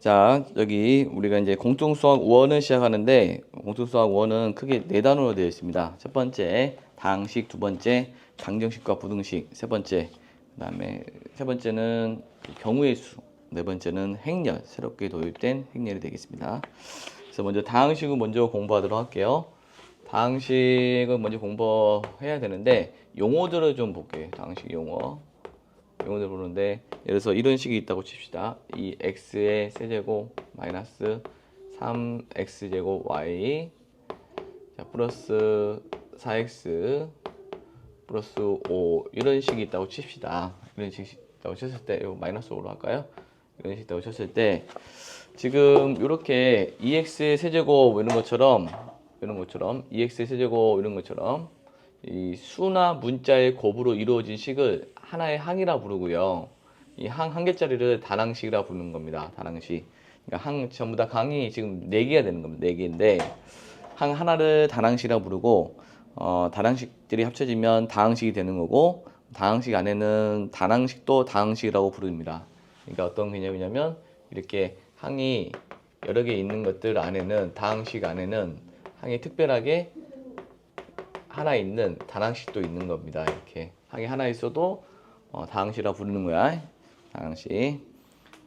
자, 여기 우리가 이제 공통수학 5원을 시작하는데 공통수학 5원은 크게 네 단어로 되어 있습니다. 첫 번째 다항식, 두 번째 방정식과 부등식, 세 번째 그 다음에 세 번째는 경우의 수, 네 번째는 행렬, 새롭게 도입된 행렬이 되겠습니다. 그래서 먼저 다항식을 먼저 공부하도록 할게요. 다항식을 먼저 공부해야 되는데 용어들을 좀 볼게요. 다항식 용어. 용어들 보는데 예를 들어서 이런 식이 있다고 칩시다. 이 x의 세제곱 마이너스 3x제곱 y 자 플러스 4x 플러스 5 이런 식이 있다고 칩시다. 이런 식이 있다고 쳤을 때 이거 마이너스 5로 할까요? 이런 있다고 쳤을 때 지금 이렇게 2x의 세제곱 이런 것처럼 이런 것처럼 2x의 세제곱 이런 것처럼 이 수나 문자의 곱으로 이루어진 식을 하나의 항이라 부르고요. 이 항 한 개짜리를 단항식이라 부르는 겁니다. 단항식. 그러니까 항 전부 다 강이 지금 네 개가 되는 겁니다. 네 개인데 항 하나를 단항식이라 부르고 어, 단항식들이 합쳐지면 다항식이 되는 거고 다항식 안에는 단항식도 다항식이라고 부릅니다. 그러니까 어떤 개념이냐면 이렇게 항이 여러 개 있는 것들 안에는 다항식 안에는 항이 특별하게 하나 있는 단항식도 있는 겁니다. 이렇게 항이 하나 있어도 어, 다항식이라 부르는 거야. 다항식.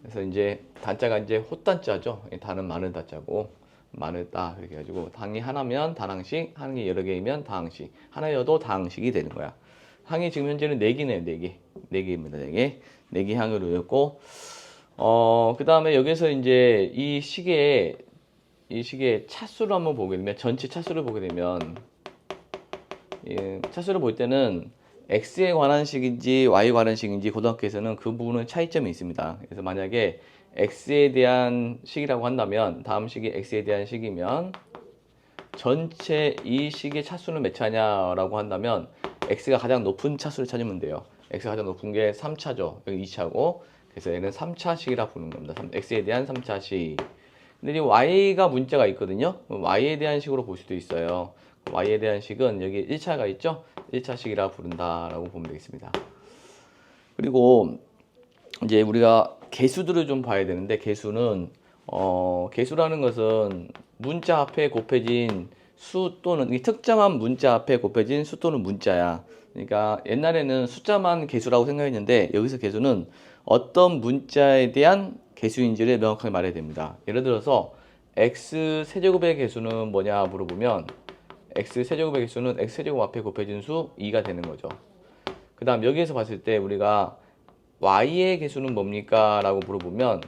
그래서 이제 단자가 이제 호단자죠. 이 단은 많은 단자고 많을다 이렇게 해가지고 항이 하나면 단항식, 항이 여러 개이면 다항식. 하나여도 다항식이 되는 거야. 항이 지금 현재는 네 개네요. 네 개. 네 개입니다. 네 개. 네개 항으로 였고 어, 그다음에 여기서 이제 이 식의 이 식의 차수를 한번 보게 되면 전체 차수를 보게 되면 예, 차수를 볼 때는 x에 관한 식인지 y에 관한 식인지 고등학교에서는 그 부분은 차이점이 있습니다. 그래서 만약에 x에 대한 식이라고 한다면 다음 식이 x에 대한 식이면 전체 이 식의 차수는 몇 차냐라고 한다면 x가 가장 높은 차수를 찾으면 돼요. x가 가장 높은 게 3차죠. 여기 2차고 그래서 얘는 3차식이라 부르는 겁니다. x에 대한 3차식. 근데 이 y가 문자가 있거든요. y에 대한 식으로 볼 수도 있어요. y에 대한 식은 여기 1차가 있죠? 1차식이라 부른다라고 보면 되겠습니다. 그리고 이제 우리가 개수들을 좀 봐야 되는데 개수는 어, 개수라는 것은 문자 앞에 곱해진 수 또는 이 특정한 문자 앞에 곱해진 수 또는 문자야. 그러니까 옛날에는 숫자만 개수라고 생각했는데 여기서 개수는 어떤 문자에 대한 개수인지를 명확하게 말해야 됩니다. 예를 들어서 x 세제곱의 개수는 뭐냐 물어보면 x 세제곱의 개수는 x 세제곱 앞에 곱해진 수 2가 되는 거죠. 그 다음 여기에서 봤을 때 우리가 y의 개수는 뭡니까? 라고 물어보면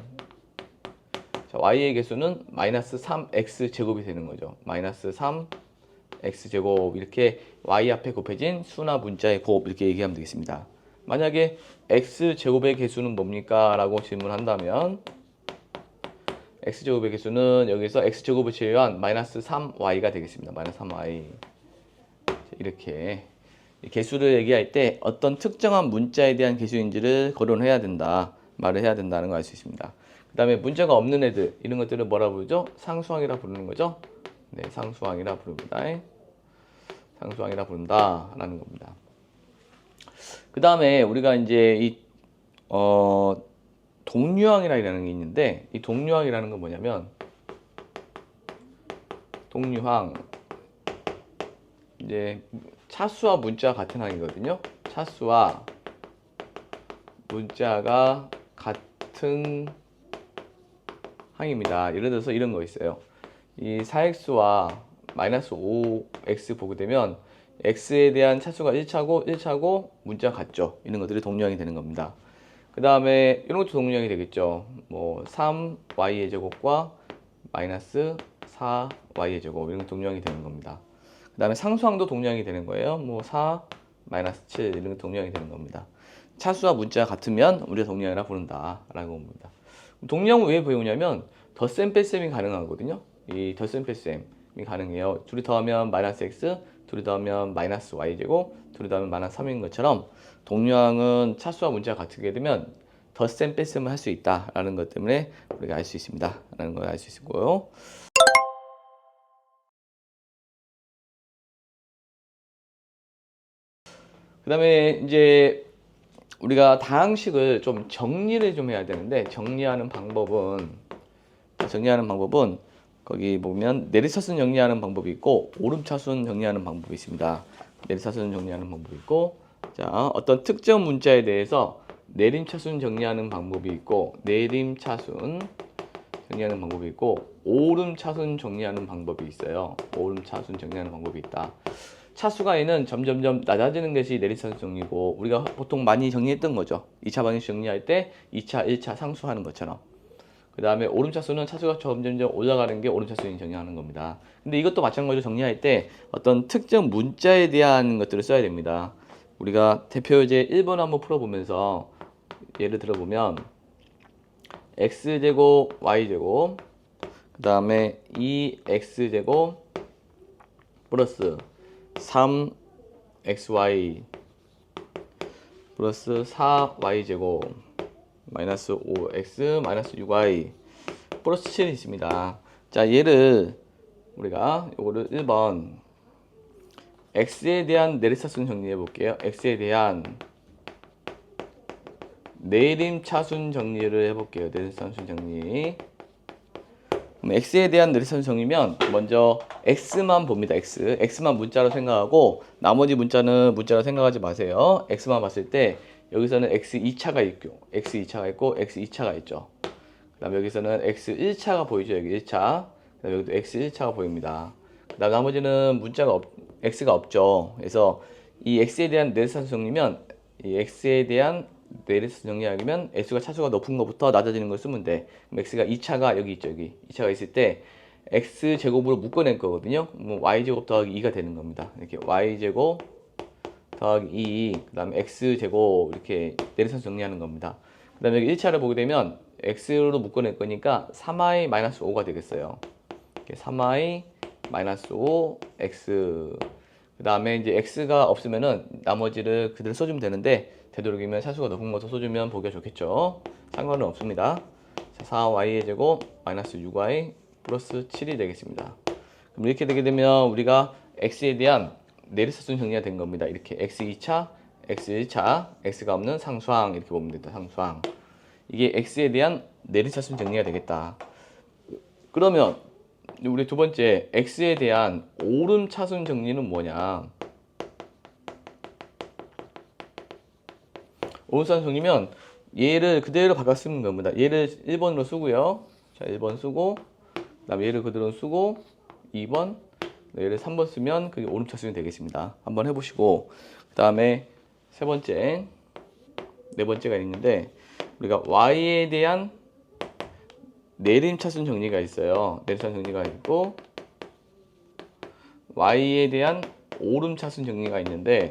자, y의 개수는 마이너스 3x 제곱이 되는 거죠. 마이너스 3x 제곱 이렇게 y 앞에 곱해진 수나 문자의 곱 이렇게 얘기하면 되겠습니다. 만약에 x 제곱의 개수는 뭡니까? 라고 질문한다면 x제곱의 개수는 여기서 x제곱을 제외한 마이너스 3y가 되겠습니다. 마이너스 3y 이렇게 개수를 얘기할 때 어떤 특정한 문자에 대한 개수인지를 거론해야 된다. 말을 해야 된다는 걸 알 수 있습니다. 그 다음에 문자가 없는 애들 이런 것들을 뭐라 부르죠? 상수항이라 부르는 거죠. 네, 상수항이라 부릅니다. 상수항이라 부른다라는 겁니다. 그 다음에 우리가 이제 이 어, 동류항이라는 게 있는데 이 동류항이라는 건 뭐냐면 동류항 이제 차수와 문자 같은 항이거든요. 차수와 문자가 같은 항입니다. 예를 들어서 이런 거 있어요. 이 4x와 마이너스 5x 보게 되면 x에 대한 차수가 1차고 1차고 문자 같죠. 이런 것들이 동류항이 되는 겁니다. 그 다음에 이런 것도 동류항이 되겠죠. 뭐 3y의 제곱과 마이너스 4y의 제곱 이런 것 동류항이 되는 겁니다. 그 다음에 상수항도 동류항이 되는 거예요. 뭐 4, 마이너스 7 이런 것 동류항이 되는 겁니다. 차수와 문자가 같으면 우리가 동류항이라 부른다 라고 봅니다. 동류항은 왜 배우냐면 덧셈 뺄셈이 가능하거든요. 이 덧셈 뺄셈이 가능해요. 둘이 더하면 마이너스 x, 둘이 더하면 마이너스 y 제곱, 둘이 더하면 마이너스 3인 것처럼 동류항은 차수와 문자가 같게 되면 덧셈 뺄셈을 할 수 있다라는 것 때문에 우리가 알 수 있습니다 라는 걸 알 수 있고요. 그 다음에 이제 우리가 다항식을 좀 정리를 좀 해야 되는데 정리하는 방법은 정리하는 방법은 거기 보면 내리차순 정리하는 방법이 있고 오름차순 정리하는 방법이 있습니다. 내리차순 정리하는 방법이 있고 자 어떤 특정 문자에 대해서 내림차순 정리하는 방법이 있고 내림차순 정리하는 방법이 있고 오름차순 정리하는 방법이 있어요. 오름차순 정리하는 방법이 있다. 차수가 있는 점점점 낮아지는 것이 내리차순 정리고 우리가 보통 많이 정리했던 거죠. 2차 방정식 정리할 때 2차, 1차 상수하는 것처럼. 그 다음에 오름차수는 차수가 점점점 올라가는 게 오름차수인 정리하는 겁니다. 근데 이것도 마찬가지로 정리할 때 어떤 특정 문자에 대한 것들을 써야 됩니다. 우리가 대표제 1번 한번 풀어보면서 예를 들어보면 x제곱 y제곱 그 다음에 2x제곱 플러스 3xy 플러스 4y제곱 마이너스 5x 마이너스 6y 플러스 7이 있습니다. 자 얘를 우리가 요거를 1번 x에 대한 내리차순 정리해 볼게요. x에 대한 내림차순 정리를 해볼게요. 내림차순 정리. X에 대한 정리면 먼저 x만 봅니다. x. x만 문자로 생각하고 나머지 문자는 문자로 생각하지 마세요. x만 봤을 때 여기서는 x 2차가 있고 x 2차가 있고 x 2차가 있죠. 그다음 여기서는 x 1차가 보이죠. 여기 1차. 그다음 여기도 x 1차가 보입니다. 그다음 나머지는 문자가 없, x가 없죠. 그래서 이 x에 대한 정리면 이 x에 대한 내리차순 정리하면 x가 차수가 높은 것부터 낮아지는 걸 쓰면 돼. 그럼 x가 2차가 여기 있죠. 여기 2차가 있을 때 x 제곱으로 묶어낼 거거든요. 뭐 y 제곱 더하기 2가 되는 겁니다. 이렇게 y 제곱 더하기 2, 그 다음에 x제곱 이렇게 내리선 정리하는 겁니다. 그 다음에 여기 1차를 보게 되면 x로 묶어낼 거니까 3i 마이너스 5가 되겠어요. 이렇게 3i 마이너스 5 x 그 다음에 이제 x가 없으면은 나머지를 그대로 써주면 되는데 되도록이면 차수가 높은 것을 써주면 보기가 좋겠죠. 상관은 없습니다. 자, 4y의 제곱 마이너스 6y 플러스 7이 되겠습니다. 그럼 이렇게 되게 되면 우리가 x에 대한 내리차순 정리가 된 겁니다. 이렇게 x 2차, x 1차, x가 없는 상수항 이렇게 보면 된다. 상수항. 이게 x에 대한 내리차순 정리가 되겠다. 그러면 우리 두 번째 x에 대한 오름차순 정리는 뭐냐? 오름차순 정리면 얘를 그대로 쓰는 겁니다. 얘를 1번으로 쓰고요. 자, 1번 쓰고 그다음에 얘를 그대로 쓰고 2번 얘를 3번 쓰면 그게 오름차순이 되겠습니다. 한번 해보시고 그 다음에 세 번째 네 번째가 있는데 우리가 y에 대한 내림차순 정리가 있어요. 내림차순 정리가 있고 y에 대한 오름차순 정리가 있는데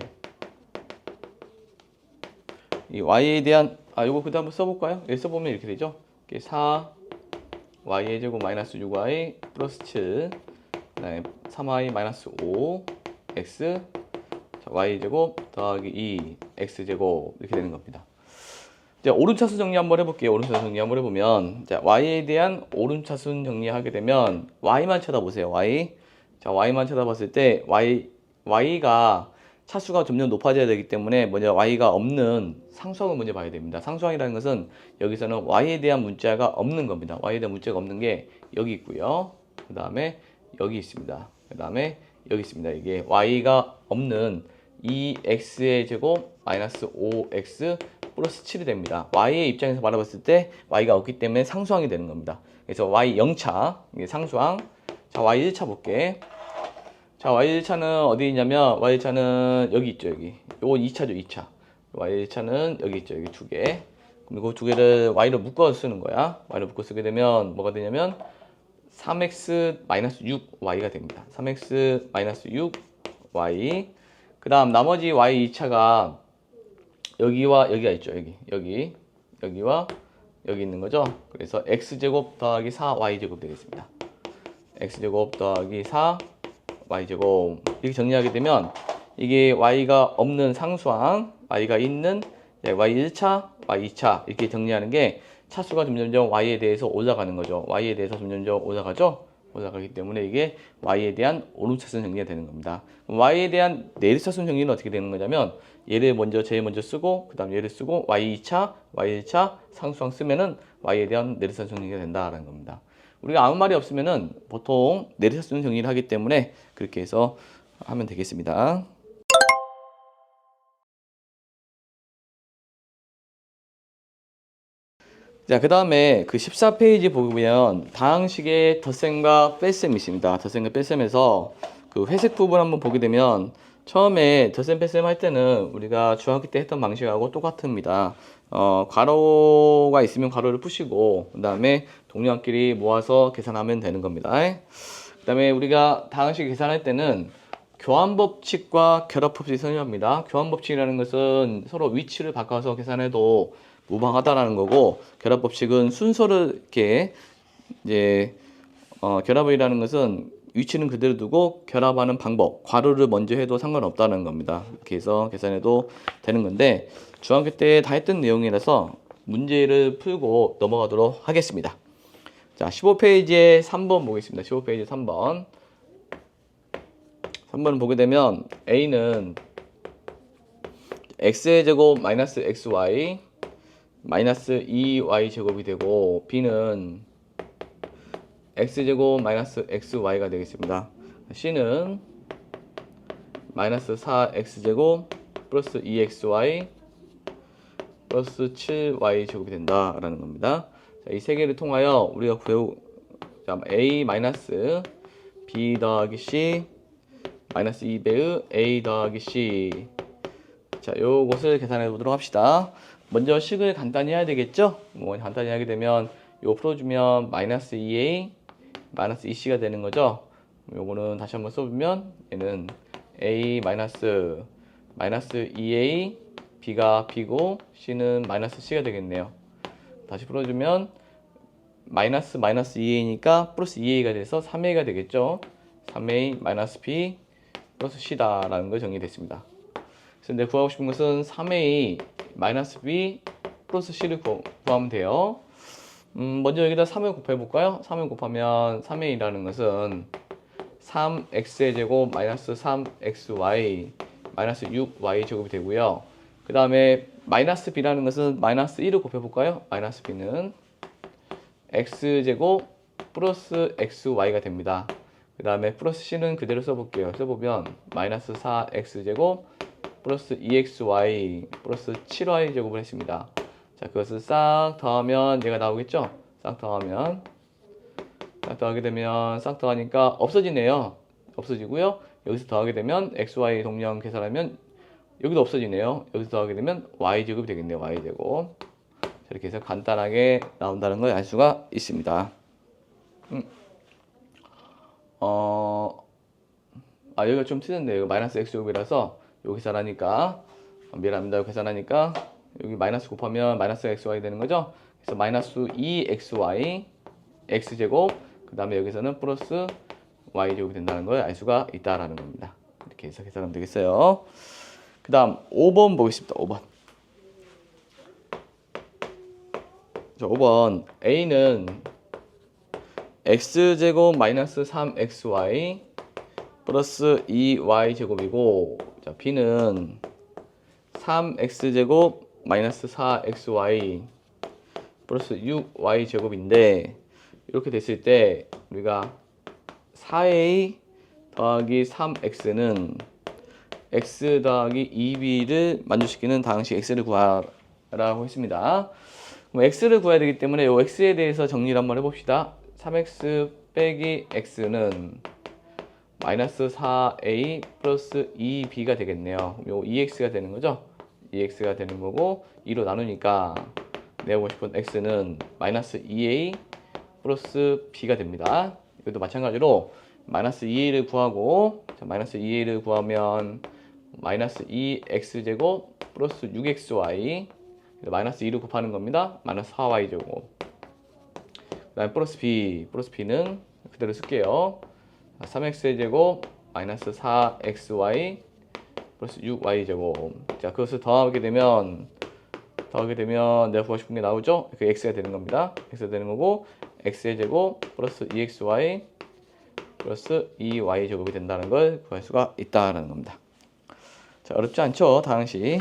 이 y에 대한 아 이거 그다음 써볼까요? 여기 써보면 이렇게 되죠. 이렇게 4 y의 제곱 마이너스 6y 플러스 7 그다음에 3y 마이너스 5 x 자, y 제곱 더하기 2 x 제곱 이렇게 되는 겁니다. 이제 오른차순 정리 한번 해볼게요. 오른차순 정리 한번 해보면 자 y에 대한 오른차순 정리하게 되면 y만 쳐다보세요. y 자 y만 쳐다봤을 때 y y가 차수가 점점 높아져야 되기 때문에 먼저 y가 없는 상수항을 먼저 봐야 됩니다. 상수항이라는 것은 여기서는 y에 대한 문자가 없는 겁니다. y에 대한 문자가 없는 게 여기 있고요. 그 다음에 여기 있습니다. 그 다음에 여기 있습니다. 이게 y가 없는 2x의 제곱 마이너스 5x 플러스 7이 됩니다. y의 입장에서 바라봤을 때 y가 없기 때문에 상수항이 되는 겁니다. 그래서 y 0차 이게 상수항. 자 y 1차 볼게. 자 y 1차는 어디 있냐면 y 1차는 여기 있죠 여기. 요거 2차죠 2차. y 1차는 여기 있죠 여기 두 개. 그리고 두 개를 y로 묶어 쓰는 거야. y로 묶어 쓰게 되면 뭐가 되냐면 3x 마이너스 6y가 됩니다. 3x 마이너스 6y 그 다음 나머지 y 2차가 여기와 여기가 있죠. 여기 여기 여기와 여기 있는 거죠. 그래서 x제곱 더하기 4y제곱 되겠습니다. x제곱 더하기 4y제곱 이렇게 정리하게 되면 이게 y가 없는 상수항 y가 있는 자, y 1차, y 2차 이렇게 정리하는 게 차수가 점점점 y에 대해서 올라가는 거죠. y에 대해서 점점점 올라가죠. 올라가기 때문에 이게 y에 대한 오름차순 정리가 되는 겁니다. y에 대한 내리차순 정리는 어떻게 되는 거냐면 얘를 먼저 제일 먼저 쓰고 그다음 얘를 쓰고 y 2차, y 1차 상수항 쓰면은 y에 대한 내리차순 정리가 된다라는 겁니다. 우리가 아무 말이 없으면은 보통 내리차순 정리를 하기 때문에 그렇게 해서 하면 되겠습니다. 자, 그 다음에 그 14페이지 보면 다항식의 덧셈과 뺄셈이 있습니다. 덧셈과 뺄셈에서 그 회색 부분 한번 보게 되면 처음에 덧셈 뺄셈 할 때는 우리가 중학교 때 했던 방식하고 똑같습니다. 어, 괄호가 있으면 괄호를 푸시고 그 다음에 동료끼리 모아서 계산하면 되는 겁니다. 그 다음에 우리가 다항식 계산할 때는 교환 법칙과 결합 법칙이 설명합니다. 교환 법칙이라는 것은 서로 위치를 바꿔서 계산해도 무방하다라는 거고 결합 법칙은 순서를 이렇게 이제 어, 결합이라는 것은 위치는 그대로 두고 결합하는 방법 괄호를 먼저 해도 상관없다는 겁니다. 이렇게 해서 계산해도 되는 건데 중학교 때 다 했던 내용이라서 문제를 풀고 넘어가도록 하겠습니다. 자, 15페이지에 3번 보겠습니다. 15페이지 3번. 3번을 보게 되면 A는 x의 제곱 마이너스 xy 마이너스 2y 제곱이 되고 b는 x제곱 마이너스 xy가 되겠습니다. c는 마이너스 4x제곱 플러스 2xy 플러스 7y 제곱이 된다라는 겁니다. 이 세 개를 통하여 우리가 구해 자, a 마이너스 b 더하기 c 마이너스 2배의 a 더하기 c 자, 요것을 계산해 보도록 합시다. 먼저 식을 간단히 해야 되겠죠? 뭐 간단히 하게 되면 요 풀어주면 마이너스 2a 마이너스 2c가 되는 거죠. 요거는 다시 한번 써보면 얘는 a 마이너스 마이너스 2a b가 b고 c는 마이너스 c가 되겠네요. 다시 풀어주면 마이너스 마이너스 2a니까 플러스 2a가 돼서 3a가 되겠죠. 3a 마이너스 b 플러스 c다라는 거 정리됐습니다. 그래서 내 구하고 싶은 것은 3a 마이너스 b 플러스 c를 구, 구하면 돼요. 음, 먼저 여기다 3을 곱해 볼까요? 3을 곱하면 3a라는 것은 3x의 제곱 마이너스 3xy 마이너스 6y 제곱이 되고요. 그 다음에 마이너스 b라는 것은 마이너스 1을 곱해 볼까요? 마이너스 b는 x제곱 플러스 xy가 됩니다. 그 다음에 플러스 c는 그대로 써볼게요. 써보면 마이너스 4x제곱 플러스 2xy 플러스 7y 제곱을 했습니다. 자, 그것을 싹 더하면 얘가 나오겠죠? 싹 더하면 싹 더하게 되면 싹 더하니까 없어지네요. 없어지고요. 여기서 더하게 되면 xy 동량 계산하면 여기도 없어지네요. 여기서 더하게 되면 y 제곱이 되겠네요. y 제곱. 이렇게 해서 간단하게 나온다는 걸 알 수가 있습니다. 음. 어, 아, 여기가 좀 틀렸네요. 마이너스 x 제곱이라서 여기 계산하니까 미안합니다. 계산하니까 여기 마이너스 곱하면 마이너스 xy 되는 거죠. 그래서 마이너스 2xy x제곱 그 다음에 여기서는 플러스 y제곱이 된다는 걸 알 수가 있다라는 겁니다. 이렇게 해서 계산하면 되겠어요. 그 다음 5번 보겠습니다. 5번 자, 5번 a는 x제곱 마이너스 3xy 플러스 2y제곱이고 자, b는 3x제곱 마이너스 4xy 플러스 6y제곱인데 이렇게 됐을 때 우리가 4a 더하기 3x는 x 더하기 2b를 만족시키는 다항식 x를 구하라고 했습니다. 그럼 x를 구해야 되기 때문에 이 x에 대해서 정리를 한번 해봅시다. 3x 빼기 x는 마이너스 4a 플러스 2b가 되겠네요. 요 2x가 되는 거죠. 2x가 되는 거고 2로 나누니까 내고 싶은 x는 마이너스 2a 플러스 b가 됩니다. 이것도 마찬가지로 마이너스 2a를 구하고 자, 마이너스 2a를 구하면 마이너스 2x제곱 플러스 6xy 마이너스 2를 곱하는 겁니다. 마이너스 4y제곱 그 다음에 플러스 b 플러스 b는 그대로 쓸게요. 3x의 제곱 마이너스 4xy 플러스 6y 제곱 자 그것을 더하게 되면 더하게 되면 내가 구하고 싶은 게 나오죠? 그 x가 되는 겁니다. x가 되는 거고 x의 제곱 플러스 2xy 플러스 2y 제곱이 된다는 걸 구할 수가 있다라는 겁니다. 자, 어렵지 않죠? 다항식.